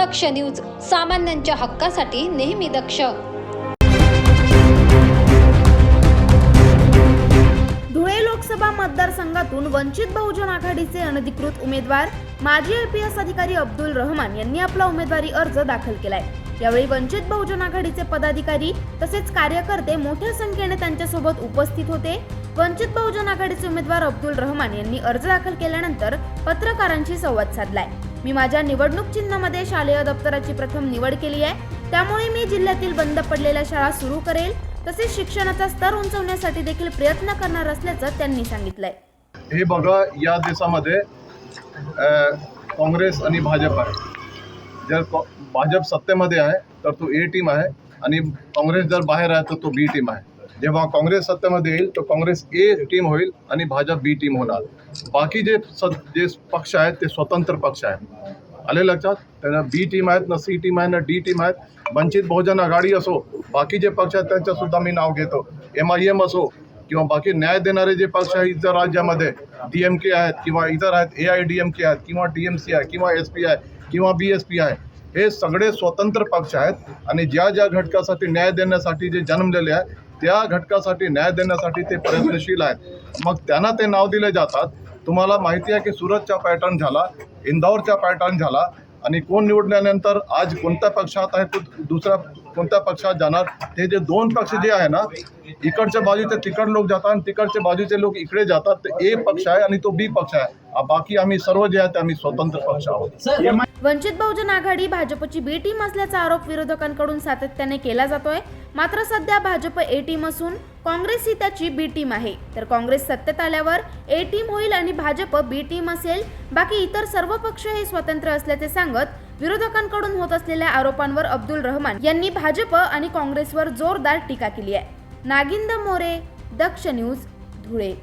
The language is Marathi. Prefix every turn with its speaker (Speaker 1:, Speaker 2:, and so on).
Speaker 1: दक्ष न्यूज सामान्यांच्या हक्कासाठी नेहमी दक्ष.
Speaker 2: धुळे लोकसभा मतदारसंघातून वंचित बहुजन आघाडीचे अनधिकृत उमेदवार माजी आय पी एस अधिकारी अब्दुल रहमान यांनी आपला उमेदवारी अर्ज दाखल केलाय. यावेळी वंचित बहुजन आघाडीचे पदाधिकारी तसेच कार्यकर्ते मोठ्या संख्येने त्यांच्यासोबत उपस्थित होते. वंचित बहुजन आघाडीचे उमेदवार अब्दुल रहमान यांनी अर्ज दाखल केल्यानंतर पत्रकारांशी संवाद साधलाय. मी माझ्या निवडणूक चिन्हामध्ये शालेय दप्तराची प्रथम निवड केली आहे. त्यामुळे मी जिल्ह्यातील बंद पडलेल्या शाळा सुरू करेल. तसेच शिक्षणाचा स्तर उंचवण्यासाठी देखील प्रयत्न करणार असल्याचं त्यांनी सांगितलंय.
Speaker 3: हे बघा या देशामध्ये काँग्रेस आणि भाजप आहे. जर भाजप सत्तेमध्ये आहे तर तो ए टीम आहे. आणि काँग्रेस जर बाहेर आहे तर तो बी टीम आहे. जेव्हा काँग्रेस सत्तेमध्ये येईल तर काँग्रेस ए टीम होईल आणि भाजप बी टीम होणार. बाकी जे स जे पक्ष आहेत ते स्वतंत्र पक्ष आहेत. आले लक्षात? त्यांना बी टीम आहेत ना सी टीम आहे ना डी टीम आहेत. वंचित बहुजन आघाडी असो बाकी जे पक्ष आहेत त्यांचंसुद्धा मी नाव घेतो. एम आय एम असो किंवा बाकी न्याय देणारे जे पक्ष आहेत इतर राज्यामध्ये डी एम के आहेत किंवा इतर आहेत A I D M K आहेत किंवा डी एम सी आहे किंवा एस पी आहे किंवा बी एस पी आहे हे सगळे स्वतंत्र पक्ष आहेत. आणि ज्या ज्या घटकासाठी न्याय देण्यासाठी जे जन्मलेले आहे त्या घटकासाठी न्याय देण्यासाठी ते प्रयत्नशील आहेत. मग त्यांना ते नाव दिले जातात. तुम्हाला माहिती आहे की सुरतचा पॅटर्न झाला इंदौरचा पॅटर्न झाला आणि कोण निवडल्यानंतर आज कोणत्या पक्षात आहे तो दुसऱ्या कोणत्या पक्षात जाणार ते जे दोन पक्ष जे आहे ना इकडच्या बाजूचे तिकड लोक जातात आणि तिकडच्या बाजूचे लोक इकडे जातात. ते ए पक्ष आहे आणि तो बी पक्ष आहे. बाकी आम्ही सर्व जे आहे ते आम्ही स्वतंत्र पक्ष आहोत.
Speaker 2: वंचित बहुजन आघाडी भाजपची बी टीम असल्याचा आरोप विरोधकांकडून सातत्याने केला जातोय. मात्र सध्या भाजप ए टीम असून काँग्रेस ही त्याची बी टीम आहे. तर काँग्रेस सत्तेत आल्यावर ए टीम होईल आणि भाजप बी टीम असेल. बाकी इतर सर्व पक्ष हे स्वतंत्र असल्याचे सांगत विरोधकांकडून होत असलेल्या आरोपांवर अब्दुल रहमान यांनी भाजप आणि काँग्रेसवर जोरदार टीका केली आहे. नागिंद मोरे दक्ष न्यूज धुळे.